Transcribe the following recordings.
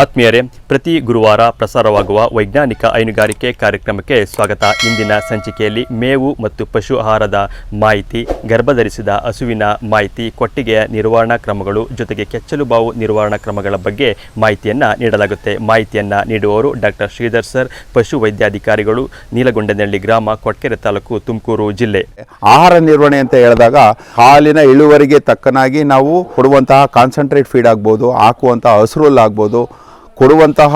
ಆತ್ಮೀಯರೇ, ಪ್ರತಿ ಗುರುವಾರ ಪ್ರಸಾರವಾಗುವ ವೈಜ್ಞಾನಿಕ ಹೈನುಗಾರಿಕೆ ಕಾರ್ಯಕ್ರಮಕ್ಕೆ ಸ್ವಾಗತ. ಇಂದಿನ ಸಂಚಿಕೆಯಲ್ಲಿ ಮೇವು ಮತ್ತು ಪಶು ಆಹಾರದ ಮಾಹಿತಿ, ಗರ್ಭಧರಿಸಿದ ಹಸುವಿನ ಮಾಹಿತಿ, ಕೊಟ್ಟಿಗೆಯ ನಿರ್ವಹಣಾ ಕ್ರಮಗಳು ಜೊತೆಗೆ ಕೆಚ್ಚಲು ಬಾವು ನಿರ್ವಹಣಾ ಕ್ರಮಗಳ ಬಗ್ಗೆ ಮಾಹಿತಿಯನ್ನು ನೀಡಲಾಗುತ್ತೆ. ಮಾಹಿತಿಯನ್ನು ನೀಡುವವರು ಡಾಕ್ಟರ್ ಶ್ರೀಧರ್ ಸರ್, ಪಶು ವೈದ್ಯಾಧಿಕಾರಿಗಳು, ನೀಲಗೊಂಡನಹಳ್ಳಿ ಗ್ರಾಮ, ಕೊಟ್ಕೆರೆ ತಾಲೂಕು, ತುಮಕೂರು ಜಿಲ್ಲೆ. ಆಹಾರ ನಿರ್ವಹಣೆ ಅಂತ ಹೇಳಿದಾಗ ಹಾಲಿನ ಇಳುವರಿಗೆ ತಕ್ಕನಾಗಿ ನಾವು ಕೊಡುವಂತಹ ಕಾನ್ಸಂಟ್ರೇಟ್ ಫೀಡ್ ಆಗ್ಬೋದು, ಹಾಕುವಂತಹ ಹಸಿರುಲ್ ಆಗ್ಬೋದು ಕೊಡುವಂತಹ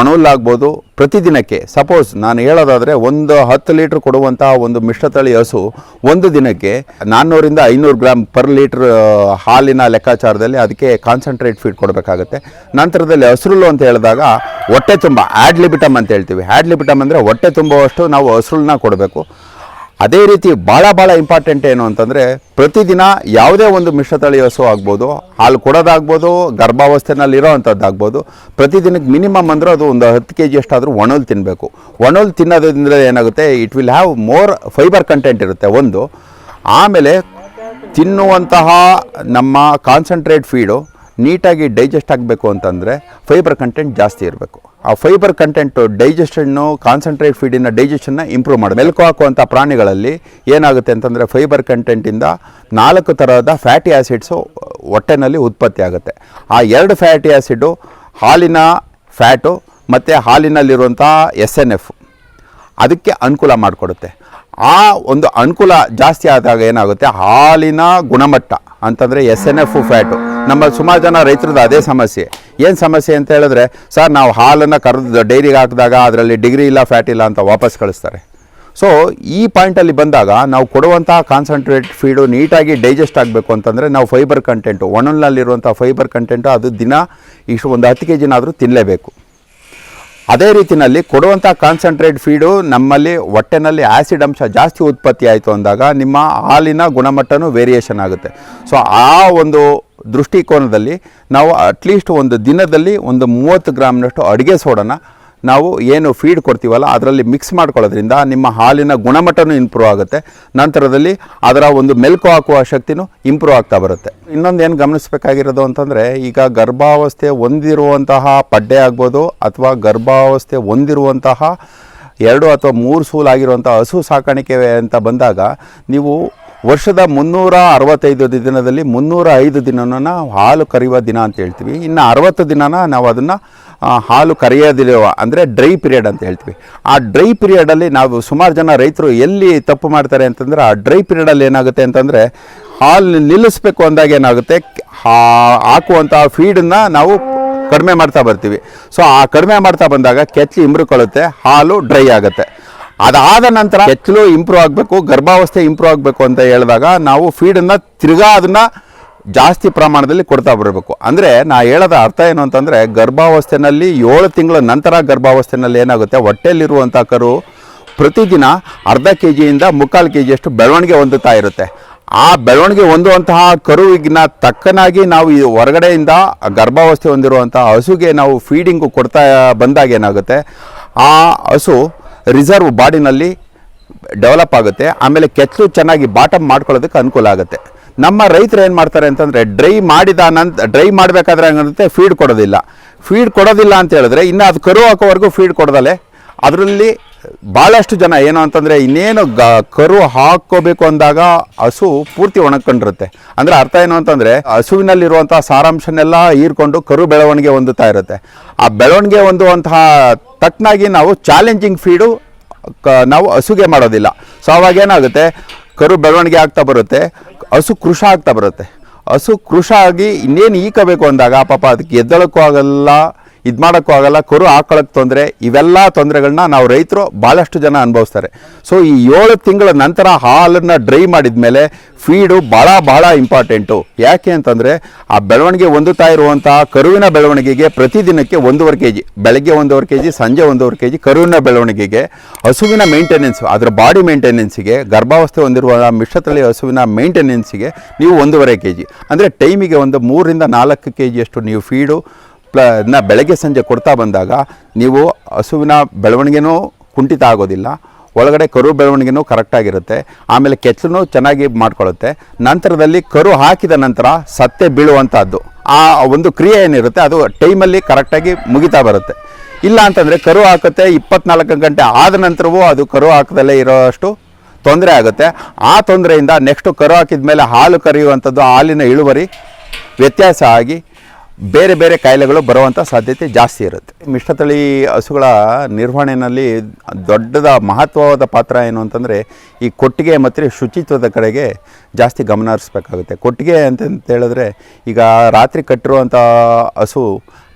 ಒಣಲ್ಲಾಗ್ಬೋದು ಪ್ರತಿದಿನಕ್ಕೆ ಸಪೋಸ್ ನಾನು ಹೇಳೋದಾದರೆ ಒಂದು ಹತ್ತು ಲೀಟ್ರ್ ಕೊಡುವಂತಹ ಒಂದು ಮಿಶ್ರತಳಿ ಹಸು ಒಂದು ದಿನಕ್ಕೆ ನಾನ್ನೂರಿಂದ ಐನೂರು ಗ್ರಾಮ್ ಪರ್ ಲೀಟ್ರ್ ಹಾಲಿನ ಲೆಕ್ಕಾಚಾರದಲ್ಲಿ ಅದಕ್ಕೆ ಕಾನ್ಸಂಟ್ರೇಟ್ ಫೀಡ್ ಕೊಡಬೇಕಾಗುತ್ತೆ. ನಂತರದಲ್ಲಿ ಹಸ್ರುಲು ಅಂತ ಹೇಳಿದಾಗ ಹೊಟ್ಟೆ ತುಂಬ. ಆ್ಯಡ್ಲಿಬಿಟಮ್ ಅಂತ ಹೇಳ್ತೀವಿ. ಆಡ್ಲಿಬಿಟಮ್ ಅಂದರೆ ಹೊಟ್ಟೆ ತುಂಬುವಷ್ಟು ನಾವು ಹಸ್ರುಳನ್ನ ಕೊಡಬೇಕು. ಅದೇ ರೀತಿ ಭಾಳ ಭಾಳ ಇಂಪಾರ್ಟೆಂಟ್ ಏನು ಅಂತಂದರೆ ಪ್ರತಿದಿನ ಯಾವುದೇ ಒಂದು ಮಿಶ್ರತಳಿ ಹಸು ಆಗ್ಬೋದು, ಹಾಲು ಕೊಡೋದಾಗ್ಬೋದು, ಗರ್ಭಾವಸ್ಥೆನಲ್ಲಿ ಇರೋ ಅಂಥದ್ದಾಗ್ಬೋದು ಪ್ರತಿದಿನಕ್ಕೆ ಮಿನಿಮಮ್ ಅಂದರೆ ಅದು ಒಂದು ಹತ್ತು ಕೆ ಜಿ ಅಷ್ಟಾದರೂ ಒಣಲ್ ತಿನ್ನಬೇಕು ಒಣಲ್ ತಿನ್ನೋದ್ರಿಂದ ಏನಾಗುತ್ತೆ it will have more fiber content ಇರುತ್ತೆ. ಒಂದು, ಆಮೇಲೆ ತಿನ್ನುವಂತಹ ನಮ್ಮ ಕಾನ್ಸಂಟ್ರೇಟ್ ಫೀಡು ನೀಟಾಗಿ ಡೈಜೆಸ್ಟ್ ಆಗಬೇಕು ಅಂತಂದರೆ ಫೈಬರ್ ಕಂಟೆಂಟ್ ಜಾಸ್ತಿ ಇರಬೇಕು. ಆ ಫೈಬರ್ ಕಂಟೆಂಟು ಡೈಜೆಷನ್ನು ಕಾನ್ಸಂಟ್ರೇಟ್ ಫೀಡಿನ ಡೈಜೆಷನ್ನ ಇಂಪ್ರೂವ್ ಮಾಡಿ ಮೆಲುಕು ಹಾಕುವಂಥ ಪ್ರಾಣಿಗಳಲ್ಲಿ ಏನಾಗುತ್ತೆ ಅಂತಂದರೆ ಫೈಬರ್ ಕಂಟೆಂಟಿಂದ ನಾಲ್ಕು ಥರದ ಫ್ಯಾಟಿ ಆ್ಯಸಿಡ್ಸು ಹೊಟ್ಟೆನಲ್ಲಿ ಉತ್ಪತ್ತಿ ಆಗುತ್ತೆ. ಆ ಎರಡು ಫ್ಯಾಟಿ ಆ್ಯಸಿಡು ಹಾಲಿನ ಫ್ಯಾಟು ಮತ್ತು ಹಾಲಿನಲ್ಲಿರುವಂಥ ಎಸ್ ಎನ್ ಎಫ್ ಅದಕ್ಕೆ ಅನುಕೂಲ ಮಾಡಿಕೊಡುತ್ತೆ. ಆ ಒಂದು ಅನುಕೂಲ ಜಾಸ್ತಿ ಆದಾಗ ಏನಾಗುತ್ತೆ? ಹಾಲಿನ ಗುಣಮಟ್ಟ, ಅಂತಂದರೆ ಎಸ್ ಎನ್ ಎಫ್ ಫ್ಯಾಟು ನಮ್ಮ ಸುಮಾರು ಜನ ರೈತರದ್ದು ಅದೇ ಸಮಸ್ಯೆ. ಏನು ಸಮಸ್ಯೆ ಅಂತ ಹೇಳಿದ್ರೆ, ಸರ್ ನಾವು ಹಾಲನ್ನು ಕರೆದು ಡೈರಿಗೆ ಹಾಕಿದಾಗ ಅದರಲ್ಲಿ ಡಿಗ್ರಿ ಇಲ್ಲ ಫ್ಯಾಟ್ ಇಲ್ಲ ಅಂತ ವಾಪಸ್ ಕಳಿಸ್ತಾರೆ. ಸೊ ಈ ಪಾಯಿಂಟಲ್ಲಿ ಬಂದಾಗ ನಾವು ಕೊಡುವಂತಹ ಕಾನ್ಸಂಟ್ರೇಟ್ ಫೀಡು ನೀಟಾಗಿ ಡೈಜೆಸ್ಟ್ ಆಗಬೇಕು ಅಂತಂದರೆ ನಾವು ಫೈಬರ್ ಕಂಟೆಂಟು ಒಣಲ್ನಲ್ಲಿರುವಂಥ ಫೈಬರ್ ಕಂಟೆಂಟು ಅದು ದಿನ ಇಷ್ಟು ಒಂದು ಹತ್ತು ಕೆ ಜಿನಾದರೂ ತಿನ್ನಲೇಬೇಕು ಅದೇ ರೀತಿಯಲ್ಲಿ ಕೊಡುವಂಥ ಕಾನ್ಸಂಟ್ರೇಟ್ ಫೀಡು ನಮ್ಮಲ್ಲಿ ಹೊಟ್ಟೆನಲ್ಲಿ ಆ್ಯಸಿಡ್ ಅಂಶ ಜಾಸ್ತಿ ಉತ್ಪತ್ತಿ ಆಯಿತು ಅಂದಾಗ ನಿಮ್ಮ ಹಾಲಿನ ಗುಣಮಟ್ಟನೂ ವೇರಿಯೇಷನ್ ಆಗುತ್ತೆ. ಸೊ ಆ ಒಂದು ದೃಷ್ಟಿಕೋನದಲ್ಲಿ ನಾವು ಅಟ್ಲೀಸ್ಟ್ ಒಂದು ದಿನದಲ್ಲಿ ಒಂದು ಮೂವತ್ತು ಗ್ರಾಮ್ನಷ್ಟು ಅಡುಗೆ ಸೋಡನ ನಾವು ಏನು ಫೀಡ್ ಕೊಡ್ತೀವಲ್ಲ, ಅದರಲ್ಲಿ ಮಿಕ್ಸ್ ಮಾಡ್ಕೊಳ್ಳೋದ್ರಿಂದ ನಿಮ್ಮ ಹಾಲಿನ ಗುಣಮಟ್ಟನೂ ಇಂಪ್ರೂವ್ ಆಗುತ್ತೆ. ನಂತರದಲ್ಲಿ ಅದರ ಒಂದು ಮೆಲ್ಕು ಹಾಕುವ ಶಕ್ತಿನೂ ಇಂಪ್ರೂವ್ ಆಗ್ತಾ ಬರುತ್ತೆ. ಇನ್ನೊಂದು ಏನು ಗಮನಿಸಬೇಕಾಗಿರೋದು ಅಂತಂದರೆ, ಈಗ ಗರ್ಭಾವಸ್ಥೆ ಹೊಂದಿರುವಂತಹ ಪಡ್ಡೆ ಆಗ್ಬೋದು, ಅಥವಾ ಗರ್ಭಾವಸ್ಥೆ ಹೊಂದಿರುವಂತಹ ಎರಡು ಅಥವಾ ಮೂರು ಸೂಲಾಗಿರುವಂಥ ಹಸು ಸಾಕಾಣಿಕೆ ಅಂತ ಬಂದಾಗ, ನೀವು ವರ್ಷದ ಮುನ್ನೂರ ಅರವತ್ತೈದು ದಿನದಲ್ಲಿ ಮುನ್ನೂರ ಐದು ದಿನನ ಹಾಲು ಕರೆಯುವ ದಿನ ಅಂತ ಹೇಳ್ತೀವಿ. ಇನ್ನು ಅರವತ್ತು ದಿನನ ನಾವು ಅದನ್ನು ಹಾಲು ಕರೆಯೋದಿರುವ, ಅಂದರೆ ಡ್ರೈ ಪೀರಿಯಡ್ ಅಂತ ಹೇಳ್ತೀವಿ. ಆ ಡ್ರೈ ಪೀರಿಯಡಲ್ಲಿ ನಾವು ಸುಮಾರು ಜನ ರೈತರು ಎಲ್ಲಿ ತಪ್ಪು ಮಾಡ್ತಾರೆ ಅಂತಂದರೆ, ಆ ಡ್ರೈ ಪೀರಿಯಡಲ್ಲಿ ಏನಾಗುತ್ತೆ ಅಂತಂದರೆ, ಹಾಲು ನಿಲ್ಲಿಸಬೇಕು ಅಂದಾಗ ಏನಾಗುತ್ತೆ ಹಾಕುವಂಥ ಫೀಡನ್ನು ನಾವು ಕಡಿಮೆ ಮಾಡ್ತಾ ಬರ್ತೀವಿ. ಸೊ ಆ ಕಡಿಮೆ ಮಾಡ್ತಾ ಬಂದಾಗ ಕೆಚ್ಚಲು ಇಮ್ರುಕೊಳ್ಳುತ್ತೆ, ಹಾಲು ಡ್ರೈ ಆಗುತ್ತೆ. ಅದಾದ ನಂತರ ಕೆಚ್ಚಲು ಇಂಪ್ರೂವ್ ಆಗಬೇಕು, ಗರ್ಭಾವಸ್ಥೆ ಇಂಪ್ರೂವ್ ಆಗಬೇಕು ಅಂತ ಹೇಳಿದಾಗ ನಾವು ಫೀಡನ್ನು ತಿರ್ಗಾ ಅದನ್ನು ಜಾಸ್ತಿ ಪ್ರಮಾಣದಲ್ಲಿ ಕೊಡ್ತಾ ಬರಬೇಕು. ಅಂದರೆ ನಾ ಹೇಳೋದ ಅರ್ಥ ಏನು ಅಂತಂದರೆ, ಗರ್ಭಾವಸ್ಥೆನಲ್ಲಿ ಏಳು ತಿಂಗಳ ನಂತರ ಗರ್ಭಾವಸ್ಥೆನಲ್ಲಿ ಏನಾಗುತ್ತೆ? ಹೊಟ್ಟೆಯಲ್ಲಿರುವಂಥ ಕರು ಪ್ರತಿದಿನ ಅರ್ಧ ಕೆ ಜಿಯಿಂದ ಮುಕ್ಕಾಲು ಕೆ ಜಿಯಷ್ಟು ಬೆಳವಣಿಗೆ ಹೊಂದುತ್ತಾ ಇರುತ್ತೆ. ಆ ಬೆಳವಣಿಗೆ ಹೊಂದುವಂತಹ ಕರುವಿಗಿನ ತಕ್ಕನಾಗಿ ನಾವು ಈ ಹೊರಗಡೆಯಿಂದ ಗರ್ಭಾವಸ್ಥೆ ಹೊಂದಿರುವಂಥ ಹಸುಗೆ ನಾವು ಫೀಡಿಂಗು ಕೊಡ್ತಾ ಬಂದಾಗ ಏನಾಗುತ್ತೆ? ಆ ಹಸು ರಿಸರ್ವ್ ಬಾಡಿನಲ್ಲಿ ಡೆವಲಪ್ ಆಗುತ್ತೆ. ಆಮೇಲೆ ಕೆಚ್ಚಲು ಚೆನ್ನಾಗಿ ಬಾಟಮ್ ಮಾಡ್ಕೊಳ್ಳೋದಕ್ಕೆ ಅನುಕೂಲ ಆಗುತ್ತೆ. ನಮ್ಮ ರೈತರು ಏನು ಮಾಡ್ತಾರೆ ಅಂತಂದರೆ, ಡ್ರೈ ಮಾಡಿದ ನಂತರ ಡ್ರೈ ಮಾಡಬೇಕಾದ್ರೆ ಹಂಗಂತೆ ಫೀಡ್ ಕೊಡೋದಿಲ್ಲ. ಫೀಡ್ ಕೊಡೋದಿಲ್ಲ ಅಂತ ಹೇಳಿದ್ರೆ ಇನ್ನು ಅದು ಕರು ಹಾಕೋವರೆಗೂ ಫೀಡ್ ಕೊಡೋದಲ್ಲೇ. ಅದರಲ್ಲಿ ಭಾಳಷ್ಟು ಜನ ಏನು ಅಂತಂದರೆ ಇನ್ನೇನು ಗ, ಕರು ಹಾಕೋಬೇಕು ಅಂದಾಗ ಹಸು ಪೂರ್ತಿ ಒಣಕೊಂಡಿರುತ್ತೆ ಅಂದರೆ ಅರ್ಥ ಏನು ಅಂತಂದರೆ, ಹಸುವಿನಲ್ಲಿರುವಂಥ ಸಾರಾಂಶನೆಲ್ಲ ಹೀರ್ಕೊಂಡು ಕರು ಬೆಳವಣಿಗೆ ಹೊಂದುತ್ತಾ ಇರುತ್ತೆ. ಆ ಬೆಳವಣಿಗೆ ಹೊಂದುವಂತಹ ತಕ್ಕನಾಗಿ ನಾವು ಚಾಲೆಂಜಿಂಗ್ ಫೀಡು ಕ, ನಾವು ಹಸುಗೆ ಮಾಡೋದಿಲ್ಲ. ಸೊ ಅವಾಗ ಏನಾಗುತ್ತೆ ಕರು ಬೆಳವಣಿಗೆ ಆಗ್ತಾ ಬರುತ್ತೆ, ಹಸು ಕೃಷ ಆಗ್ತಾ ಬರುತ್ತೆ. ಹಸು ಕೃಷ ಆಗಿ ಇನ್ನೇನು ಈಕಬೇಕು ಅಂದಾಗ ಪಾಪ ಅದಕ್ಕೆ ಎದ್ದಳಕ್ಕೂ ಆಗಲ್ಲ ಇದು ಮಾಡೋಕ್ಕೂ ಆಗಲ್ಲ, ಕರು ಹಾಕೊಳ್ಳೋಕ್ಕೆ ತೊಂದರೆ, ಇವೆಲ್ಲ ತೊಂದರೆಗಳನ್ನ ನಾವು ರೈತರು ಭಾಳಷ್ಟು ಜನ ಅನುಭವಿಸ್ತಾರೆ. ಸೊ ಈ ಏಳು ತಿಂಗಳ ನಂತರ ಹಾಲನ್ನು ಡ್ರೈ ಮಾಡಿದ ಮೇಲೆ ಫೀಡು ಭಾಳ ಭಾಳ ಇಂಪಾರ್ಟೆಂಟು. ಯಾಕೆ ಅಂತಂದರೆ, ಆ ಬೆಳವಣಿಗೆ ಹೊಂದುತ್ತಾ ಇರುವಂತಹ ಕರುವಿನ ಬೆಳವಣಿಗೆಗೆ ಪ್ರತಿದಿನಕ್ಕೆ ಒಂದೂವರೆ ಕೆ ಜಿ ಬೆಳಗ್ಗೆ ಒಂದೂವರೆ ಕೆ ಜಿ ಸಂಜೆ ಒಂದೂವರೆ ಕೆ ಜಿ ಕರುವಿನ ಬೆಳವಣಿಗೆಗೆ ಹಸುವಿನ ಮೇಂಟೆನೆನ್ಸ್ ಅದರ ಬಾಡಿ ಮೇಂಟೆನೆನ್ಸಿಗೆ ಗರ್ಭಾವಸ್ಥೆ ಹೊಂದಿರುವ ಮಿಶ್ರತಳಿ ಹಸುವಿನ ಮೇಂಟೆನೆನ್ಸಿಗೆ ನೀವು ಒಂದೂವರೆ ಕೆ ಜಿ ಅಂದರೆ ಟೈಮಿಗೆ ಒಂದು ಮೂರರಿಂದ ನಾಲ್ಕು ಕೆ ಜಿಯಷ್ಟು ನೀವು ಫೀಡು ಪ್ಲ, ನ ಬೆಳಗ್ಗೆ ಸಂಜೆ ಕೊಡ್ತಾ ಬಂದಾಗ ನೀವು ಹಸುವಿನ ಬೆಳವಣಿಗೆನೂ ಕುಂಠಿತ ಆಗೋದಿಲ್ಲ. ಒಳಗಡೆ ಕರು ಬೆಳವಣಿಗೆನೂ ಕರೆಕ್ಟಾಗಿರುತ್ತೆ ಆಮೇಲೆ ಕೆಚ್ಚಲೂ ಚೆನ್ನಾಗಿ ಮಾಡ್ಕೊಳ್ಳುತ್ತೆ. ನಂತರದಲ್ಲಿ ಕರು ಹಾಕಿದ ನಂತರ ಸತ್ತೆ ಬೀಳುವಂಥದ್ದು ಆ ಒಂದು ಕ್ರಿಯೆ ಏನಿರುತ್ತೆ, ಅದು ಟೈಮಲ್ಲಿ ಕರೆಕ್ಟಾಗಿ ಮುಗಿತಾ ಬರುತ್ತೆ. ಇಲ್ಲ ಅಂತಂದರೆ ಕರು ಹಾಕುತ್ತೆ, ಇಪ್ಪತ್ನಾಲ್ಕು ಗಂಟೆ ಆದ ನಂತರವೂ ಅದು ಕರು ಹಾಕದಲ್ಲೇ ಇರೋಷ್ಟು ತೊಂದರೆ ಆಗುತ್ತೆ. ಆ ತೊಂದರೆಯಿಂದ ನೆಕ್ಸ್ಟು ಕರು ಹಾಕಿದ ಮೇಲೆ ಹಾಲು ಕರೆಯುವಂಥದ್ದು ಹಾಲಿನ ಇಳುವರಿ ವ್ಯತ್ಯಾಸ ಆಗಿ ಬೇರೆ ಬೇರೆ ಕಾಯಿಲೆಗಳು ಬರುವಂಥ ಸಾಧ್ಯತೆ ಜಾಸ್ತಿ ಇರುತ್ತೆ. ಮಿಶ್ರತಳಿ ಹಸುಗಳ ನಿರ್ವಹಣೆಯಲ್ಲಿ ದೊಡ್ಡದ ಮಹತ್ವವಾದ ಪಾತ್ರ ಏನು ಅಂತಂದರೆ, ಈ ಕೊಟ್ಟಿಗೆ ಮತ್ತು ಶುಚಿತ್ವದ ಕಡೆಗೆ ಜಾಸ್ತಿ ಗಮನ ಹರಿಸ್ಬೇಕಾಗುತ್ತೆ. ಕೊಟ್ಟಿಗೆ ಅಂತಂತ ಹೇಳಿದ್ರೆ, ಈಗ ರಾತ್ರಿ ಕಟ್ಟಿರುವಂಥ ಹಸು,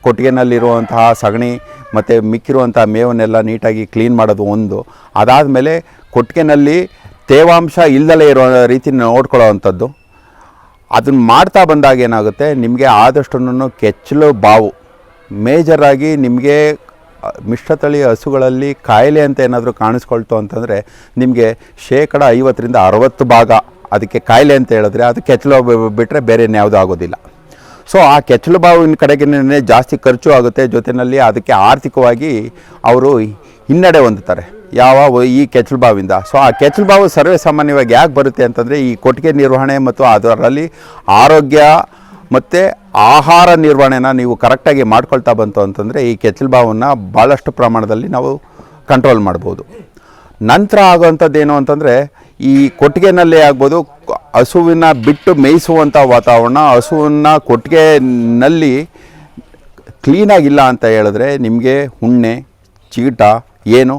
ಕೊಟ್ಟಿಗೆನಲ್ಲಿರುವಂತಹ ಸಗಣಿ ಮತ್ತು ಮಿಕ್ಕಿರುವಂಥ ಮೇವನ್ನೆಲ್ಲ ನೀಟಾಗಿ ಕ್ಲೀನ್ ಮಾಡೋದು ಒಂದು. ಅದಾದಮೇಲೆ ಕೊಟ್ಟಿಗೆನಲ್ಲಿ ತೇವಾಂಶ ಇಲ್ಲದಲೇ ಇರೋ ರೀತಿ ನೋಡ್ಕೊಳ್ಳೋವಂಥದ್ದು ಅದನ್ನ ಮಾಡ್ತಾ ಬಂದಾಗ ಏನಾಗುತ್ತೆ? ನಿಮಗೆ ಆದಷ್ಟು ಕೆಚ್ಚಲು ಬಾವು. ಮೇಜರಾಗಿ ನಿಮಗೆ ಮಿಶ್ರತಳಿ ಹಸುಗಳಲ್ಲಿ ಕಾಯಿಲೆ ಅಂತ ಏನಾದರೂ ಕಾಣಿಸ್ಕೊಳ್ತು ಅಂತಂದರೆ, ನಿಮಗೆ ಶೇಕಡ ಐವತ್ತರಿಂದ ಅರವತ್ತು ಭಾಗ ಅದಕ್ಕೆ ಕಾಯಿಲೆ ಅಂತ ಹೇಳಿದ್ರೆ ಅದು ಕೆಚ್ಚಲು ಬಿಟ್ಟರೆ ಬೇರೆ ಇನ್ಯಾವುದೂ ಆಗೋದಿಲ್ಲ. ಸೊ, ಆ ಕೆಚ್ಚಲು ಬಾವಿನ ಕಡೆಗೆ ಜಾಸ್ತಿ ಖರ್ಚು ಆಗುತ್ತೆ. ಜೊತೆಯಲ್ಲಿ ಅದಕ್ಕೆ ಆರ್ಥಿಕವಾಗಿ ಅವರು ಹಿನ್ನಡೆ ಹೊಂದುತ್ತಾರೆ. ಯಾವ ಈ ಕೆಚ್ಚಲು ಬಾವಿಂದ ಸೊ ಆ ಕೆಚ್ಚಲು ಬಾವು ಸರ್ವೇ ಸಾಮಾನ್ಯವಾಗಿ ಯಾಕೆ ಬರುತ್ತೆ ಅಂತಂದರೆ, ಈ ಕೊಟ್ಟಿಗೆ ನಿರ್ವಹಣೆ ಮತ್ತು ಅದರಲ್ಲಿ ಆರೋಗ್ಯ ಮತ್ತು ಆಹಾರ ನಿರ್ವಹಣೆನ ನೀವು ಕರೆಕ್ಟಾಗಿ ಮಾಡ್ಕೊಳ್ತಾ ಬಂತು ಅಂತಂದರೆ, ಈ ಕೆಚ್ಚಲು ಬಾವನ್ನು ಭಾಳಷ್ಟು ಪ್ರಮಾಣದಲ್ಲಿ ನಾವು ಕಂಟ್ರೋಲ್ ಮಾಡ್ಬೋದು. ನಂತರ ಆಗುವಂಥದ್ದು ಏನು ಅಂತಂದರೆ, ಈ ಕೊಟ್ಟಿಗೆನಲ್ಲೇ ಆಗ್ಬೋದು, ಹಸುವಿನ ಬಿಟ್ಟು ಮೇಯಿಸುವಂಥ ವಾತಾವರಣ ಹಸುವನ್ನು ಕೊಟ್ಟಿಗೆನಲ್ಲಿ ಕ್ಲೀನಾಗಿಲ್ಲ ಅಂತ ಹೇಳಿದ್ರೆ ನಿಮಗೆ ಹುಣ್ಣೆ ಚೀಟ, ಏನು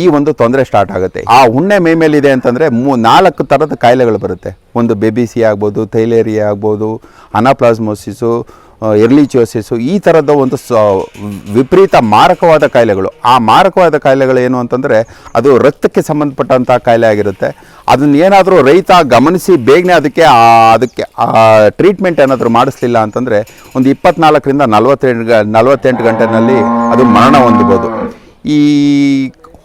ಈ ಒಂದು ತೊಂದರೆ ಸ್ಟಾರ್ಟ್ ಆಗುತ್ತೆ. ಆ ಉಣ್ಣೆ ಮೈ ಮೇಲಿದೆ ಅಂತಂದರೆ ಮೂ, ನಾಲ್ಕು ಥರದ ಕಾಯಿಲೆಗಳು ಬರುತ್ತೆ. ಒಂದು ಬೆಬಿಸಿ ಆಗ್ಬೋದು, ಥೈಲೇರಿಯಾ ಆಗ್ಬೋದು, ಅನಾಪ್ಲಾಸ್ಮೋಸಿಸು ಎರ್ಲಿಚಿಯೋಸಿಸು ಈ ಥರದ ಒಂದು ಸ, ವಿಪರೀತ ಮಾರಕವಾದ ಕಾಯಿಲೆಗಳು. ಆ ಮಾರಕವಾದ ಕಾಯಿಲೆಗಳು ಏನು ಅಂತಂದರೆ ಅದು ರಕ್ತಕ್ಕೆ ಸಂಬಂಧಪಟ್ಟಂಥ ಕಾಯಿಲೆ ಆಗಿರುತ್ತೆ. ಅದನ್ನ ಏನಾದರೂ ರೈತ ಗಮನಿಸಿ ಬೇಗನೆ ಅದಕ್ಕೆ ಅದಕ್ಕೆ ಟ್ರೀಟ್ಮೆಂಟ್ ಏನಾದರೂ ಮಾಡಿಸ್ಲಿಲ್ಲ ಅಂತಂದರೆ ಒಂದು ಇಪ್ಪತ್ನಾಲ್ಕರಿಂದ ನಲವತ್ತೆಂಟು ನಲವತ್ತೆಂಟು ಗಂಟೆನಲ್ಲಿ ಅದು ಮರಣ ಹೊಂದಬೋದು. ಈ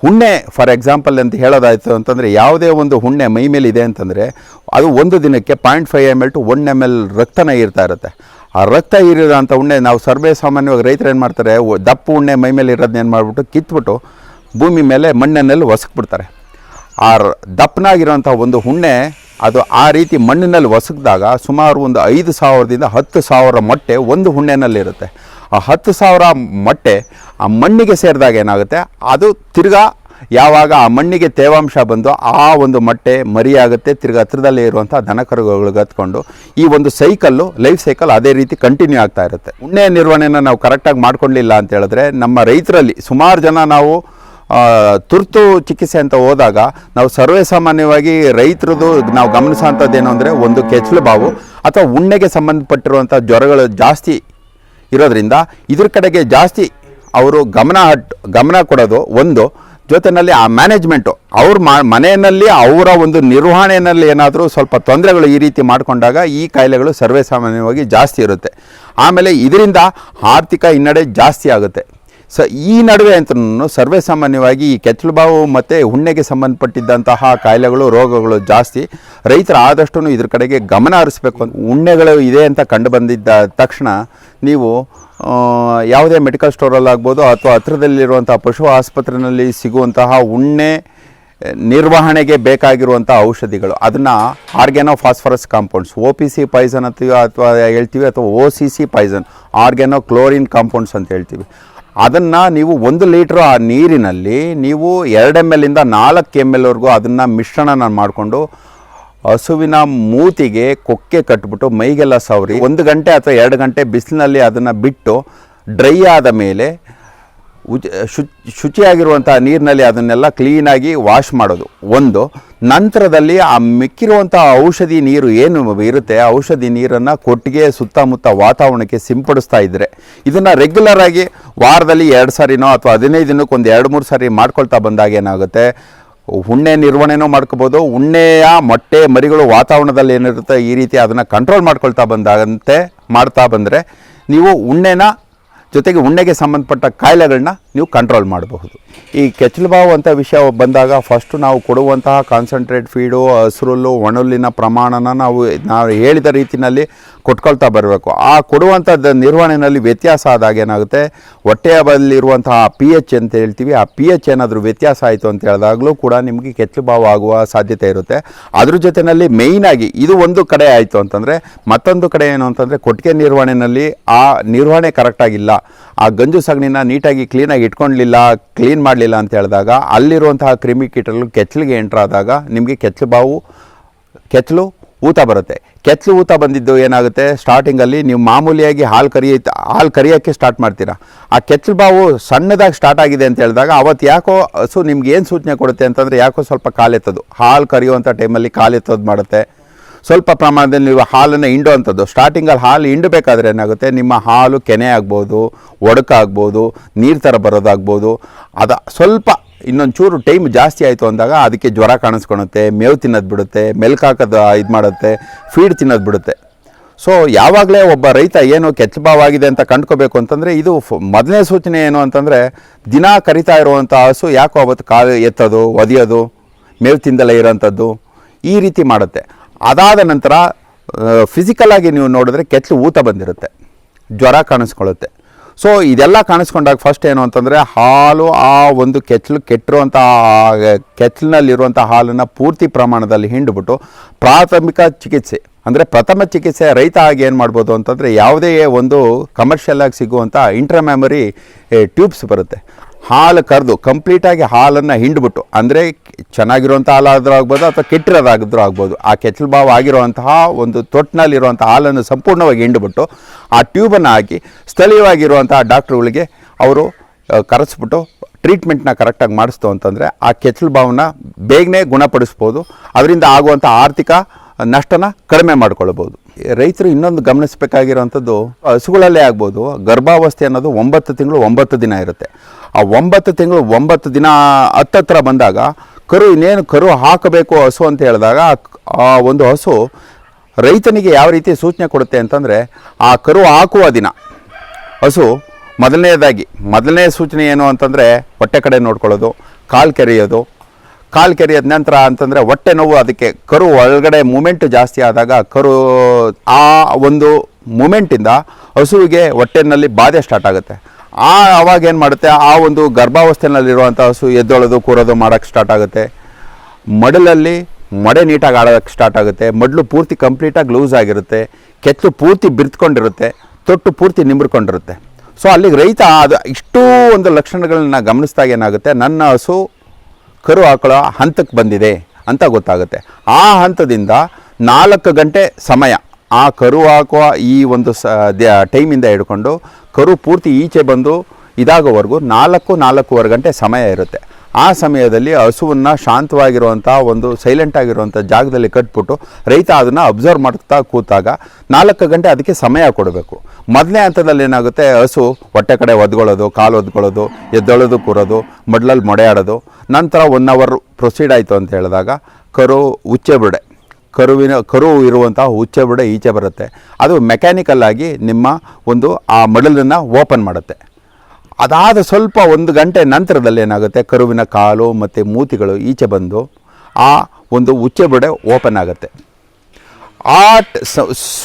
ಹುಣ್ಣೆ ಫಾರ್ ಎಕ್ಸಾಂಪಲ್ ಅಂತ ಹೇಳೋದಾಯಿತು ಅಂತಂದರೆ ಯಾವುದೇ ಒಂದು ಹುಣ್ಣೆ ಮೈ ಮೇಲೆ ಇದೆ ಅಂತಂದರೆ ಅದು ಒಂದು ದಿನಕ್ಕೆ point five M L to one M L ರಕ್ತನ ಇರ್ತಾ ಇರುತ್ತೆ. ಆ ರಕ್ತ ಇರೋಂಥ ಉಣ್ಣೆ ನಾವು ಸರ್ವೇ ಸಾಮಾನ್ಯವಾಗಿ ರೈತರು ಏನು ಮಾಡ್ತಾರೆ ದಪ್ಪು ಉಣ್ಣೆ ಮೈ ಮೇಲೆ ಇರೋದನ್ನ ಏನು ಮಾಡಿಬಿಟ್ಟು ಕಿತ್ಬಿಟ್ಟು ಭೂಮಿ ಮೇಲೆ ಮಣ್ಣಿನಲ್ಲಿ ಒಸಕ್ಬಿಡ್ತಾರೆ. ಆ ದಪ್ಪನಾಗಿರೋಂಥ ಒಂದು ಹುಣ್ಣೆ ಅದು ಆ ರೀತಿ ಮಣ್ಣಿನಲ್ಲಿ ಒಸಗಿದಾಗ ಸುಮಾರು ಒಂದು ಐದು ಸಾವಿರದಿಂದ ಹತ್ತು ಸಾವಿರ ಮೊಟ್ಟೆ ಒಂದು ಹುಣ್ಣೆನಲ್ಲಿರುತ್ತೆ. ಆ ಹತ್ತು ಸಾವಿರ ಮೊಟ್ಟೆ ಆ ಮಣ್ಣಿಗೆ ಸೇರಿದಾಗ ಏನಾಗುತ್ತೆ? ಅದು ತಿರ್ಗಾ ಯಾವಾಗ ಆ ಮಣ್ಣಿಗೆ ತೇವಾಂಶ ಬಂದು ಆ ಒಂದು ಮೊಟ್ಟೆ ಮರಿಯಾಗುತ್ತೆ, ತಿರ್ಗಿ ಹತ್ರದಲ್ಲೇ ಇರುವಂಥ ದನಕರುಗಳಿಗೆ ಹತ್ಕೊಂಡು ಈ ಒಂದು ಸೈಕಲ್ಲು, ಲೈಫ್ ಸೈಕಲ್ ಅದೇ ರೀತಿ ಕಂಟಿನ್ಯೂ ಆಗ್ತಾ ಇರುತ್ತೆ. ಉಣ್ಣೆ ನಿರ್ವಹಣೆನ ನಾವು ಕರೆಕ್ಟಾಗಿ ಮಾಡ್ಕೊಳ್ಳಿಲ್ಲ ಅಂತ ಹೇಳಿದ್ರೆ ನಮ್ಮ ರೈತರಲ್ಲಿ ಸುಮಾರು ಜನ ನಾವು ತುರ್ತು ಚಿಕಿತ್ಸೆ ಅಂತ ಹೋದಾಗ ನಾವು ಸರ್ವೇ ಸಾಮಾನ್ಯವಾಗಿ ರೈತರದು ನಾವು ಏನು ಅಂದರೆ ಒಂದು ಕೆಚ್ಚಲು ಬಾವು ಅಥವಾ ಉಣ್ಣೆಗೆ ಸಂಬಂಧಪಟ್ಟಿರುವಂಥ ಜ್ವರಗಳು ಜಾಸ್ತಿ ಇರೋದ್ರಿಂದ ಇದ್ರ ಕಡೆಗೆ ಜಾಸ್ತಿ ಅವರು ಗಮನ ಹಟ್, ಗಮನ ಕೊಡೋದು ಒಂದು. ಜೊತೆಯಲ್ಲಿ ಆ ಮ್ಯಾನೇಜ್ಮೆಂಟು, ಅವ್ರ ಮನೆಯಲ್ಲಿ ಅವರ ಒಂದು ನಿರ್ವಹಣೆಯಲ್ಲಿ ಏನಾದರೂ ಸ್ವಲ್ಪ ತೊಂದರೆಗಳು ಈ ರೀತಿ ಮಾಡಿಕೊಂಡಾಗ ಈ ಕಾಯಿಲೆಗಳು ಸರ್ವೇ ಸಾಮಾನ್ಯವಾಗಿ ಜಾಸ್ತಿ ಇರುತ್ತೆ. ಆಮೇಲೆ ಇದರಿಂದ ಆರ್ಥಿಕ ಹಿನ್ನಡೆ ಜಾಸ್ತಿ ಆಗುತ್ತೆ. ಸ, ಈ ನಡುವೆ ಅಂತೂ ಸರ್ವೇ ಸಾಮಾನ್ಯವಾಗಿ ಈ ಕೆಚ್ಚಲುಬಾವು ಮತ್ತು ಹುಣ್ಣೆಗೆ ಸಂಬಂಧಪಟ್ಟಿದ್ದಂತಹ ಕಾಯಿಲೆಗಳು, ರೋಗಗಳು ಜಾಸ್ತಿ. ರೈತರು ಆದಷ್ಟು ಇದ್ರ ಕಡೆಗೆ ಗಮನ ಹರಿಸ್ಬೇಕು ಅಂತ. ಉಣ್ಣೆಗಳು ಇದೆ ಅಂತ ಕಂಡು ಬಂದಿದ್ದ ತಕ್ಷಣ ನೀವು ಯಾವುದೇ ಮೆಡಿಕಲ್ ಸ್ಟೋರಲ್ಲಾಗ್ಬೋದು ಅಥವಾ ಹತ್ರದಲ್ಲಿರುವಂಥ ಪಶು ಆಸ್ಪತ್ರೆಯಲ್ಲಿ ಸಿಗುವಂತಹ ಉಣ್ಣೆ ನಿರ್ವಹಣೆಗೆ ಬೇಕಾಗಿರುವಂಥ ಔಷಧಿಗಳು. ಅದನ್ನು organophosphorus compounds, O P C poison ಅಂತೀವಿ ಅಥವಾ ಹೇಳ್ತೀವಿ ಅಥವಾ O C C poison organochlorine compounds ಅಂತ ಹೇಳ್ತೀವಿ. ಅದನ್ನು ನೀವು ಒಂದು ಲೀಟ್ರ್ ಆ ನೀರಿನಲ್ಲಿ ನೀವು ಎರಡು ಎಂ ಎಲ್ಲಿಂದ ನಾಲ್ಕು ಎಂ ಎಲ್ವರೆಗೂ ಅದನ್ನು ಮಿಶ್ರಣನ ಮಾಡಿಕೊಂಡು ಹಸುವಿನ ಮೂತಿಗೆ ಕೊಕ್ಕೆ ಕಟ್ಬಿಟ್ಟು ಮೈಗೆಲ್ಲ ಸವರಿ ಒಂದು ಗಂಟೆ ಅಥವಾ ಎರಡು ಗಂಟೆ ಬಿಸಿಲಿನಲ್ಲಿ ಅದನ್ನು ಬಿಟ್ಟು ಡ್ರೈ ಆದ ಮೇಲೆ ಶು ಶುಚಿಯಾಗಿರುವಂಥ ನೀರಿನಲ್ಲಿ ಅದನ್ನೆಲ್ಲ ಕ್ಲೀನಾಗಿ ವಾಶ್ ಮಾಡೋದು. ಒಂದು, ನಂತರದಲ್ಲಿ ಆ ಮಿಕ್ಕಿರುವಂಥ ಔಷಧಿ ನೀರು ಏನು ಇರುತ್ತೆ? ಔಷಧಿ ನೀರನ್ನು ಕೊಟ್ಟಿಗೆ ಸುತ್ತಮುತ್ತ ವಾತಾವರಣಕ್ಕೆ ಸಿಂಪಡಿಸ್ತಾ ಇದ್ದರೆ ಇದನ್ನು ರೆಗ್ಯುಲರ್ ಆಗಿ ವಾರದಲ್ಲಿ ಎರಡು ಸಾರಿನೋ ಅಥವಾ ಹದಿನೈದು ದಿನಕ್ಕೆ ಒಂದು ಎರಡು ಮೂರು ಸಾರಿ ಮಾಡ್ಕೊಳ್ತಾ ಬಂದಾಗ ಏನಾಗುತ್ತೆ? ಉಣ್ಣೆ ನಿರ್ವಹಣೆನೂ ಮಾಡ್ಕೋಬೋದು. ಉಣ್ಣೆಯ ಮೊಟ್ಟೆ, ಮರಿಗಳು ವಾತಾವರಣದಲ್ಲಿ ಏನಿರುತ್ತೆ, ಈ ರೀತಿ ಅದನ್ನು ಕಂಟ್ರೋಲ್ ಮಾಡ್ಕೊಳ್ತಾ ಬಂದಾಗಂತೆ ಮಾಡ್ತಾ ಬಂದರೆ, ನೀವು ಉಣ್ಣೆನ ಜೊತೆಗೆ ಉಣ್ಣೆಗೆ ಸಂಬಂಧಪಟ್ಟ ಕಾಯಿಲೆಗಳನ್ನ ನೀವು ಕಂಟ್ರೋಲ್ ಮಾಡಬಹುದು. ಈ ಕೆಚ್ಚಲುಬಾವು ಅಂತ ವಿಷಯ ಬಂದಾಗ ಫಸ್ಟು ನಾವು ಕೊಡುವಂತಹ ಕಾನ್ಸಂಟ್ರೇಟ್ ಫೀಡು ಹಸಿರುಲ್ಲು, ಒಣಲ್ಲಿನ ಪ್ರಮಾಣನ ನಾವು ನಾವು ಹೇಳಿದ ರೀತಿಯಲ್ಲಿ ಕೊಟ್ಕೊಳ್ತಾ ಬರಬೇಕು. ಆ ಕೊಡುವಂಥದ್ದು ನಿರ್ವಹಣೆಯಲ್ಲಿ ವ್ಯತ್ಯಾಸ ಆದಾಗ ಏನಾಗುತ್ತೆ? ಹೊಟ್ಟೆಯ ಬದಲಿರುವಂತಹ ಪಿ ಎಚ್ ಅಂತ ಹೇಳ್ತೀವಿ. ಆ ಪಿ ಎಚ್ ಏನಾದರೂ ವ್ಯತ್ಯಾಸ ಆಯಿತು ಅಂತ ಹೇಳಿದಾಗಲೂ ಕೂಡ ನಿಮಗೆ ಕೆಚ್ಚಲು ಬಾವು ಆಗುವ ಸಾಧ್ಯತೆ ಇರುತ್ತೆ. ಅದ್ರ ಜೊತೆಯಲ್ಲಿ ಮೇಯ್ನಾಗಿ ಇದು ಒಂದು ಕಡೆ ಆಯಿತು ಅಂತಂದರೆ, ಮತ್ತೊಂದು ಕಡೆ ಏನು ಅಂತಂದರೆ ಕೊಟ್ಟಿಗೆ ನಿರ್ವಹಣೆಯಲ್ಲಿ ಆ ನಿರ್ವಹಣೆ ಕರೆಕ್ಟಾಗಿಲ್ಲ ಆ ಗಂಜು ಸಗಣಿನ ನೀಟಾಗಿ ಕ್ಲೀನಾಗಿ ಇಟ್ಕೊಳ್ಲಿಲ್ಲ ಕ್ಲೀನ್ ಮಾಡಲಿಲ್ಲ ಅಂತ ಹೇಳಿದಾಗ, ಅಲ್ಲಿರುವಂತಹ ಕ್ರಿಮಿಕೀಟಗಳು ಕೆಚ್ಚಲಿಗೆ ಎಂಟ್ರಾದಾಗ ನಿಮಗೆ ಕೆಚ್ಚಲು ಬಾವು, ಕೆಚ್ಚಲು ಊತ ಬರುತ್ತೆ. ಕೆಚ್ಚಲು ಊತ ಬಂದಿದ್ದು ಏನಾಗುತ್ತೆ? ಸ್ಟಾರ್ಟಿಂಗಲ್ಲಿ ನೀವು ಮಾಮೂಲಿಯಾಗಿ ಹಾಲು ಕರಿಯ, ಹಾಲು ಕರಿಯೋಕ್ಕೆ ಸ್ಟಾರ್ಟ್ ಮಾಡ್ತೀರಾ. ಆ ಕೆತ್ತಲು ಬಾವು ಸಣ್ಣದಾಗಿ ಸ್ಟಾರ್ಟ್ ಆಗಿದೆ ಅಂತ ಹೇಳಿದಾಗ ಅವತ್ತು ಯಾಕೋ ಹಸು ನಿಮ್ಗೆ ಏನು ಸೂಚನೆ ಕೊಡುತ್ತೆ ಅಂತಂದರೆ ಯಾಕೋ ಸ್ವಲ್ಪ ಕಾಲೆತ್ತದು ಹಾಲು ಕರಿಯುವಂಥ ಟೈಮಲ್ಲಿ ಕಾಲೆತ್ತೋದು ಮಾಡುತ್ತೆ. ಸ್ವಲ್ಪ ಪ್ರಮಾಣದಲ್ಲಿ ನೀವು ಹಾಲನ್ನು ಹಿಂಡುವಂಥದ್ದು. ಸ್ಟಾರ್ಟಿಂಗಲ್ಲಿ ಹಾಲು ಹಿಂಡಬೇಕಾದ್ರೆ ಏನಾಗುತ್ತೆ? ನಿಮ್ಮ ಹಾಲು ಕೆನೆ ಆಗ್ಬೋದು, ಒಡಕಾಗ್ಬೋದು, ನೀರು ಥರ ಬರೋದಾಗ್ಬೋದು. ಅದು ಸ್ವಲ್ಪ ಇನ್ನೊಂದು ಚೂರು ಟೈಮ್ ಜಾಸ್ತಿ ಆಯಿತು ಅಂದಾಗ ಅದಕ್ಕೆ ಜ್ವರ ಕಾಣಿಸ್ಕೊಳುತ್ತೆ ಮೇವು ತಿನ್ನೋದು ಬಿಡುತ್ತೆ ಮೆಲ್ಕ್ ಹಾಕೋದು ಇದು ಮಾಡುತ್ತೆ ಫೀಡ್ ತಿನ್ನೋದು ಬಿಡುತ್ತೆ. ಸೊ ಯಾವಾಗಲೇ ಒಬ್ಬ ರೈತ ಏನು ಕೆಚ್ಚಭಾವಾಗಿದೆ ಅಂತ ಕಂಡ್ಕೋಬೇಕು ಅಂತಂದರೆ ಇದು ಮೊದಲನೇ ಸೂಚನೆ ಏನು ಅಂತಂದರೆ ದಿನ ಕರಿತಾ ಇರುವಂಥ ಹಸು ಯಾಕೋ ಅವತ್ತು ಕಾಲು ಎತ್ತೋದು, ಒದಿಯೋದು, ಮೇವು ತಿಂದಲೇ ಇರೋಂಥದ್ದು ಈ ರೀತಿ ಮಾಡುತ್ತೆ. ಅದಾದ ನಂತರ ಫಿಸಿಕಲ್ ಆಗಿ ನೀವು ನೋಡಿದ್ರೆ ಕೆಚ್ಚಲು ಊತ ಬಂದಿರುತ್ತೆ, ಜ್ವರ ಕಾಣಿಸ್ಕೊಳ್ಳುತ್ತೆ ಸೊ ಇದೆಲ್ಲ ಕಾಣಿಸ್ಕೊಂಡಾಗ ಫಸ್ಟ್ ಏನು ಅಂತಂದರೆ ಹಾಲು ಆ ಒಂದು ಕೆಚ್ಚಲು ಕೆಟ್ಟಿರುವಂಥ ಕೆಚ್ಚಲಿನಲ್ಲಿರುವಂಥ ಹಾಲನ್ನು ಪೂರ್ತಿ ಪ್ರಮಾಣದಲ್ಲಿ ಹಿಂಡ್ಬಿಟ್ಟು ಪ್ರಾಥಮಿಕ ಚಿಕಿತ್ಸೆ, ಅಂದರೆ ಪ್ರಥಮ ಚಿಕಿತ್ಸೆ ರೈತ ಆಗಿ ಏನು ಮಾಡ್ಬೋದು ಅಂತಂದರೆ ಯಾವುದೇ ಒಂದು ಕಮರ್ಷಿಯಲ್ ಆಗಿ ಸಿಗುವಂಥ ಇಂಟ್ರಮ್ಯಾಮರಿ ಟ್ಯೂಬ್ಸ್ ಬರುತ್ತೆ. ಹಾಲು ಕರೆದು ಕಂಪ್ಲೀಟಾಗಿ ಹಾಲನ್ನು ಹಿಂಡ್ಬಿಟ್ಟು, ಅಂದರೆ ಚೆನ್ನಾಗಿರುವಂಥ ಹಾಲಾದರೂ ಆಗ್ಬೋದು ಅಥವಾ ಕೆಟ್ಟಿರೋದಾಗಿದ್ರೂ ಆಗ್ಬೋದು, ಆ ಕೆಚ್ಚಲು ಬಾವು ಆಗಿರುವಂತಹ ಒಂದು ತೊಟ್ಟಿನಲ್ಲಿರುವಂಥ ಹಾಲನ್ನು ಸಂಪೂರ್ಣವಾಗಿ ಹಿಂಡುಬಿಟ್ಟು ಆ ಟ್ಯೂಬನ್ನು ಹಾಕಿ ಸ್ಥಳೀಯವಾಗಿರುವಂತಹ ಡಾಕ್ಟ್ರುಗಳಿಗೆ ಅವರು ಕರೆಸ್ಬಿಟ್ಟು ಟ್ರೀಟ್ಮೆಂಟ್ನ ಕರೆಕ್ಟಾಗಿ ಮಾಡಿಸ್ತು ಅಂತಂದರೆ ಆ ಕೆಚ್ಚಲು ಬಾವನ್ನ ಬೇಗನೆ ಗುಣಪಡಿಸ್ಬೋದು, ಅದರಿಂದ ಆಗುವಂಥ ಆರ್ಥಿಕ ನಷ್ಟನ ಕಡಿಮೆ ಮಾಡ್ಕೊಳ್ಬೋದು. ರೈತರು ಇನ್ನೊಂದು ಗಮನಿಸಬೇಕಾಗಿರುವಂಥದ್ದು, ಹಸುಗಳಲ್ಲೇ ಆಗ್ಬೋದು, ಗರ್ಭಾವಸ್ಥೆ ಅನ್ನೋದು ಒಂಬತ್ತು ತಿಂಗಳು ಒಂಬತ್ತು ದಿನ ಇರುತ್ತೆ. ಆ ಒಂಬತ್ತು ತಿಂಗಳು ಒಂಬತ್ತು ದಿನ ಹತ್ತತ್ರ ಬಂದಾಗ ಕರು ಇನ್ನೇನು ಕರು ಹಾಕಬೇಕು ಹಸು ಅಂತ ಹೇಳಿದಾಗ ಆ- ಒಂದು ಹಸು ರೈತನಿಗೆ ಯಾವ ರೀತಿ ಸೂಚನೆ ಕೊಡುತ್ತೆ ಅಂತಂದರೆ ಆ ಕರು ಹಾಕುವ ದಿನ. ಹಸು ಮೊದಲನೇದಾಗಿ ಮೊದಲನೇ ಸೂಚನೆ ಏನು ಅಂತಂದರೆ ಹೊಟ್ಟೆ ಕಡೆ ನೋಡ್ಕೊಳ್ಳೋದು, ಕಾಲು ಕೆರೆಯೋದು. ಕಾಲು ಕೆರೆಯೋದ ನಂತರ ಅಂತಂದರೆ ಹೊಟ್ಟೆ ನೋವು ಅದಕ್ಕೆ ಕರು ಒಳಗಡೆ ಮೂಮೆಂಟ್ ಜಾಸ್ತಿ ಆದಾಗ ಕರು ಆ ಒಂದು ಮೂಮೆಂಟಿಂದ ಹಸುವಿಗೆ ಹೊಟ್ಟೆನಲ್ಲಿ ಬಾಧೆ ಸ್ಟಾರ್ಟ್ ಆಗುತ್ತೆ. ಆ ಅವಾಗ ಏನು ಮಾಡುತ್ತೆ? ಆ ಒಂದು ಗರ್ಭಾವಸ್ಥೆಯಲ್ಲಿರುವಂಥ ಹಸು ಎದ್ದೊಳೋದು, ಕೂರೋದು ಮಾಡೋಕ್ಕೆ ಸ್ಟಾರ್ಟ್ ಆಗುತ್ತೆ. ಮಡಲಲ್ಲಿ ಮಡೆ ನೀಟಾಗಿ ಆಡೋಕ್ಕೆ ಸ್ಟಾರ್ಟ್ ಆಗುತ್ತೆ. ಮಡ್ಲು ಪೂರ್ತಿ ಕಂಪ್ಲೀಟಾಗಿ ಲೂಸ್ ಆಗಿರುತ್ತೆ. ಕೆತ್ತು ಪೂರ್ತಿ ಬಿರ್ತ್ಕೊಂಡಿರುತ್ತೆ. ತೊಟ್ಟು ಪೂರ್ತಿ ನಿಂಬ್ರಕೊಂಡಿರುತ್ತೆ ಸೊ ಅಲ್ಲಿಗೆ ರೈತ ಅದು ಇಷ್ಟೂ ಒಂದು ಲಕ್ಷಣಗಳನ್ನ ಗಮನಿಸಿದಾಗ ಏನಾಗುತ್ತೆ? ನನ್ನ ಹಸು ಕರು ಹಾಕೊಳ್ಳೋ ಹಂತಕ್ಕೆ ಬಂದಿದೆ ಅಂತ ಗೊತ್ತಾಗುತ್ತೆ. ಆ ಹಂತದಿಂದ ನಾಲ್ಕು ಗಂಟೆ ಸಮಯ ಆ ಕರು ಹಾಕುವ ಈ ಒಂದು ಸ ಟೈಮಿಂದ ಹಿಡ್ಕೊಂಡು ಕರು ಪೂರ್ತಿ ಈಚೆ ಬಂದು ಇದಾಗೋವರೆಗೂ ನಾಲ್ಕು ನಾಲ್ಕೂವರೆ ಗಂಟೆ ಸಮಯ ಇರುತ್ತೆ. ಆ ಸಮಯದಲ್ಲಿ ಹಸುವನ್ನು ಶಾಂತವಾಗಿರುವಂಥ ಒಂದು ಸೈಲೆಂಟ್ ಆಗಿರುವಂಥ ಜಾಗದಲ್ಲಿ ಕಟ್ಬಿಟ್ಟು ರೈತ ಅದನ್ನು ಅಬ್ಸರ್ವ್ ಮಾಡ್ತಾ ಕೂತಾಗ ನಾಲ್ಕು ಗಂಟೆ ಅದಕ್ಕೆ ಸಮಯ ಕೊಡಬೇಕು. ಮೊದಲನೇ ಹಂತದಲ್ಲಿ ಏನಾಗುತ್ತೆ, ಹಸು ಹೊಟ್ಟೆ ಕಡೆ ಒದ್ಕೊಳ್ಳೋದು, ಕಾಲು ಒದ್ಕೊಳ್ಳೋದು, ಎದ್ದೊಳೋದು ಕೂರೋದು, ಮಡ್ಲಲ್ಲಿ ಮೊಡೆ ಆಡೋದು ನಂತರ ಒನ್ ಅವರ್ ಪ್ರೊಸೀಡ್ ಆಯಿತು ಅಂತ ಹೇಳಿದಾಗ ಕರು ಉಚ್ಚೆ ಬಿಡೆ. ಕರುವಿನ ಕರು ಇರುವಂತಹ ಉಚ್ಚೆ ಬಿಡ ಈಚೆ ಬರುತ್ತೆ. ಅದು ಮೆಕ್ಯಾನಿಕಲ್ ಆಗಿ ನಿಮ್ಮ ಒಂದು ಆ ಮಡಲನ್ನು ಓಪನ್ ಮಾಡುತ್ತೆ. ಅದಾದ ಸ್ವಲ್ಪ ಒಂದು ಗಂಟೆ ನಂತರದಲ್ಲಿ ಏನಾಗುತ್ತೆ? ಕರುವಿನ ಕಾಲು ಮತ್ತು ಮೂತಿಗಳು ಈಚೆ ಬಂದು ಆ ಒಂದು ಉಚ್ಚೆ ಬಿಡೆ ಓಪನ್ ಆಗುತ್ತೆ. ಆ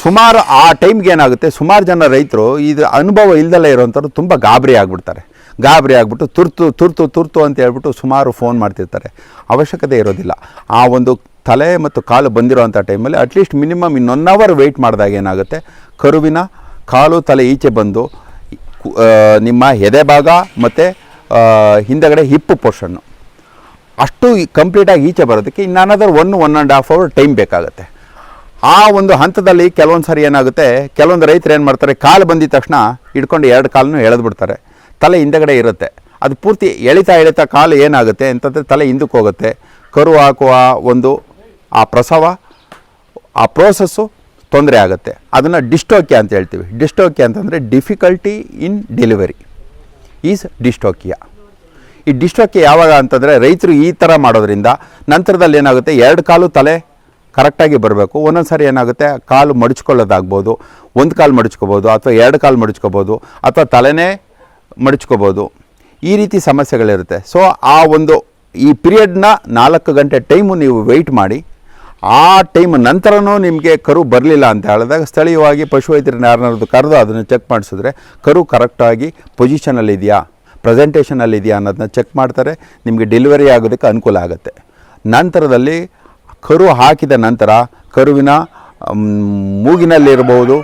ಸುಮಾರು ಆ ಟೈಮ್ಗೆ ಏನಾಗುತ್ತೆ? ಸುಮಾರು ಜನ ರೈತರು ಇದು ಅನುಭವ ಇಲ್ದಲೇ ಇರೋವಂಥವ್ರು ತುಂಬ ಗಾಬರಿ ಆಗಿಬಿಡ್ತಾರೆ. ಗಾಬರಿ ಆಗಿಬಿಟ್ಟು ತುರ್ತು ತುರ್ತು ತುರ್ತು ಅಂತ ಹೇಳ್ಬಿಟ್ಟು ಸುಮಾರು ಫೋನ್ ಮಾಡ್ತಿರ್ತಾರೆ. ಅವಶ್ಯಕತೆ ಇರೋದಿಲ್ಲ. ಆ ಒಂದು ತಲೆ ಮತ್ತು ಕಾಲು ಬಂದಿರುವಂಥ ಟೈಮಲ್ಲಿ ಅಟ್ಲೀಸ್ಟ್ ಮಿನಿಮಮ್ ಇನ್ನೊನ್ ಅವರ್ ವೆಯ್ಟ್ ಮಾಡಿದಾಗ ಏನಾಗುತ್ತೆ? ಕರುವಿನ ಕಾಲು ತಲೆ ಈಚೆ ಬಂದು ನಿಮ್ಮ ಎದೆ ಭಾಗ ಮತ್ತು ಹಿಂದಗಡೆ ಹಿಪ್ಪು ಪೋರ್ಷನ್ನು ಅಷ್ಟು ಕಂಪ್ಲೀಟಾಗಿ ಈಚೆ ಬರೋದಕ್ಕೆ ಇನ್ನು another one one and half hour time ಬೇಕಾಗುತ್ತೆ. ಆ ಒಂದು ಹಂತದಲ್ಲಿ ಕೆಲವೊಂದು ಸಾರಿ ಏನಾಗುತ್ತೆ? ಕೆಲವೊಂದು ರೈತರು ಏನು ಮಾಡ್ತಾರೆ? ಕಾಲು ಬಂದಿದ ತಕ್ಷಣ ಹಿಡ್ಕೊಂಡು ಎರಡು ಕಾಲನ್ನು ಎಳೆದ್ಬಿಡ್ತಾರೆ ತಲೆ ಹಿಂದಗಡೆ ಇರುತ್ತೆ. ಅದು ಪೂರ್ತಿ ಎಳಿತಾ ಎಳಿತಾ ಕಾಲು ಏನಾಗುತ್ತೆ? ಅಂತಂದರೆ ತಲೆ ಹಿಂದಕ್ಕೆ ಹೋಗುತ್ತೆ. ಕರು ಹಾಕುವ ಒಂದು ಆ ಪ್ರಸವ, ಆ ಪ್ರೋಸಸ್ಸು ತೊಂದರೆ ಆಗುತ್ತೆ. ಅದನ್ನು ಡಿಸ್ಟೋಕಿಯಾ ಅಂತ ಹೇಳ್ತೀವಿ. ಡಿಸ್ಟೋಕಿಯಾ ಅಂತಂದರೆ difficulty in delivery is dystocia. ಈ ಡಿಸ್ಟೋಕಿಯಾ ಯಾವಾಗ ಅಂತಂದರೆ ರೈತರು ಈ ಥರ ಮಾಡೋದ್ರಿಂದ ನಂತರದಲ್ಲಿ ಏನಾಗುತ್ತೆ? ಎರಡು ಕಾಲು ತಲೆ ಕರೆಕ್ಟಾಗಿ ಬರಬೇಕು. ಒಂದೊಂದು ಸಾರಿ ಏನಾಗುತ್ತೆ? ಕಾಲು ಮಡಚ್ಕೊಳ್ಳೋದಾಗ್ಬೋದು, ಒಂದು ಕಾಲು ಮಡಚ್ಕೋಬೋದು, ಅಥವಾ ಎರಡು ಕಾಲು ಮಡಚ್ಕೋಬೋದು, ಅಥವಾ ತಲೆನೇ ಮಡಚ್ಕೋಬೋದು. ಈ ರೀತಿ ಸಮಸ್ಯೆಗಳಿರುತ್ತೆ. ಸೊ ಆ ಒಂದು ಈ ಪಿರಿಯಡ್ನ ನಾಲ್ಕು ಗಂಟೆ ಟೈಮು ನೀವು ವೆಯ್ಟ್ ಮಾಡಿ. ಆ ಟೈಮ್ ನಂತರನೂ ನಿಮಗೆ ಕರು ಬರಲಿಲ್ಲ ಅಂತ ಹೇಳಿದಾಗ ಸ್ಥಳೀಯವಾಗಿ ಪಶುವೈದ್ಯರನ್ನ ಯಾರನ್ನಾದ್ರು ಕರೆದು ಅದನ್ನು ಚೆಕ್ ಮಾಡಿಸಿದ್ರೆ ಕರು ಕರೆಕ್ಟಾಗಿ ಪೊಸಿಷನಲ್ಲಿದೆಯಾ ಇದೆಯಾ ಪ್ರೆಸೆಂಟೇಷನಲ್ಲಿ ಇದೆಯಾ ಅನ್ನೋದನ್ನ ಚೆಕ್ ಮಾಡ್ತಾರೆ, ನಿಮಗೆ ಡೆಲಿವರಿ ಆಗೋದಕ್ಕೆ ಅನುಕೂಲ ಆಗುತ್ತೆ. ನಂತರದಲ್ಲಿ ಕರು ಹಾಕಿದ ನಂತರ ಕರುವಿನ ಮೂಗಿನಲ್ಲಿರಬಹುದು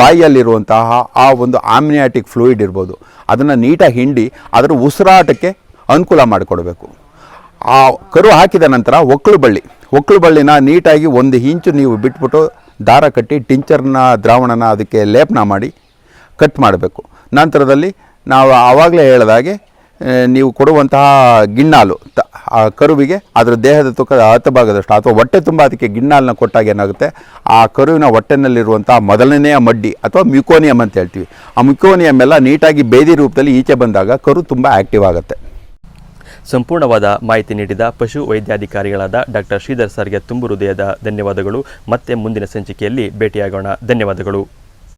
ಬಾಯಿಯಲ್ಲಿರುವಂತಹ ಆ ಒಂದು ಆಮ್ನಿಯಾಟಿಕ್ ಫ್ಲೂಯಿಡ್ ಇರ್ಬೋದು, ಅದನ್ನು ನೀಟಾಗಿ ಹಿಂಡಿ ಅದರ ಉಸಿರಾಟಕ್ಕೆ ಅನುಕೂಲ ಮಾಡಿಕೊಡ್ಬೇಕು. ಆ ಕರು ಹಾಕಿದ ನಂತರ ಒಕ್ಕಳು ಬಳ್ಳಿ ಒಕ್ಕಳು ಬಳ್ಳಿನ ನೀಟಾಗಿ ಒಂದು ಇಂಚು ನೀವು ಬಿಟ್ಬಿಟ್ಟು ದಾರ ಕಟ್ಟಿ ಟಿಂಚರ್ನ, ದ್ರಾವಣನ ಅದಕ್ಕೆ ಲೇಪನ ಮಾಡಿ ಕಟ್ ಮಾಡಬೇಕು. ನಂತರದಲ್ಲಿ ನಾವು ಆವಾಗಲೇ ಹೇಳಿದಾಗೆ ನೀವು ಕೊಡುವಂತಹ ಗಿಣ್ಣಾಲು ತ, ಆ ಕರುವಿಗೆ ಅದರ ದೇಹದ ತೂಕದ ಹತ್ತು ಭಾಗದಷ್ಟು ಅಥವಾ ಹೊಟ್ಟೆ ತುಂಬ ಅದಕ್ಕೆ ಗಿಣ್ಣಾಲನ್ನ ಕೊಟ್ಟಾಗ ಏನಾಗುತ್ತೆ? ಆ ಕರುವಿನ ಹೊಟ್ಟೆನಲ್ಲಿರುವಂಥ ಮೊದಲನೆಯ ಮಡ್ಡಿ ಅಥವಾ ಮ್ಯುಕೋನಿಯಮ್ ಅಂತ ಹೇಳ್ತೀವಿ. ಆ ಮ್ಯುಕೋನಿಯಮ್ ಎಲ್ಲ ನೀಟಾಗಿ ಬೇದಿ ರೂಪದಲ್ಲಿ ಈಚೆ ಬಂದಾಗ ಕರು ತುಂಬ ಆ್ಯಕ್ಟಿವ್ ಆಗುತ್ತೆ. ಸಂಪೂರ್ಣವಾದ ಮಾಹಿತಿ ನೀಡಿದ ಪಶು ವೈದ್ಯಾಧಿಕಾರಿಗಳಾದ ಡಾಕ್ಟರ್ ಶ್ರೀಧರ್ ಸರ್ಗೆ ತುಂಬು ಹೃದಯದ ಧನ್ಯವಾದಗಳು. ಮತ್ತೆ ಮುಂದಿನ ಸಂಚಿಕೆಯಲ್ಲಿ ಭೇಟಿಯಾಗೋಣ. ಧನ್ಯವಾದಗಳು.